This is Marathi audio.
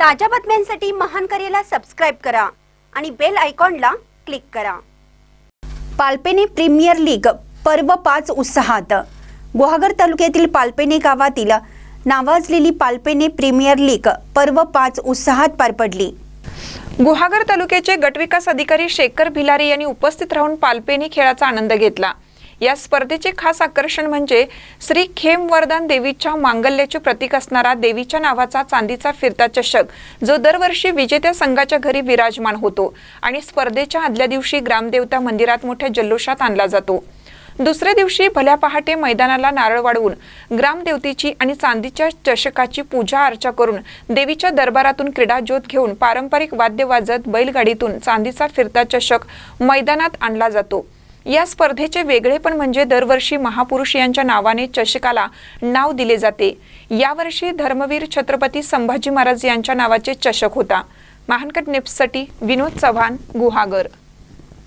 ताज्या बातम्यांसाठी महान करेला सबस्क्राईब करा आणि बेल आयकॉनला क्लिक करा. पालपेने प्रीमियर लीग पर्व पाच उत्साहात. गुहागर तालुक्यातील पालपेने गावातील नावाजलेली पालपेने प्रीमियर लीग पर्व पाच उत्साहात पार पडली. गुहागर तालुक्याचे गटविकास अधिकारी शेखर भिलारी यांनी उपस्थित राहून पालपेनी खेळाचा आनंद घेतला. या स्पर्धेचे खास आकर्षण म्हणजे श्री खेमवर्धन देवीच्या मांगल्याचे प्रतीक असणारा देवीच्या नावाचा चांदीचा फिरता चषक जो दरवर्षी विजेत्या संघाच्या घरी विराजमान होतो आणि स्पर्धेच्या आदल्या दिवशी ग्रामदेवता मंदिरात मोठ्या जल्लोषात आणला जातो. दुसऱ्या दिवशी भल्या पहाटे मैदानाला नारळ वाढवून ग्रामदेवतेची आणि चांदीच्या चषकाची पूजा अर्चा करून देवीच्या दरबारातून क्रीडा ज्योत घेऊन पारंपरिक वाद्य वाजत बैलगाडीतून चांदीचा फिरता चषक मैदानात आणला जातो. या स्पर्धेचे वेगळेपण म्हणजे दरवर्षी महापुरुष यांच्या नावाने चषकाला नाव दिले जाते. यावर्षी धर्मवीर छत्रपती संभाजी महाराज यांच्या नावाचे चषक होता. महानकट निप्ससाठी विनोद चव्हाण गुहागर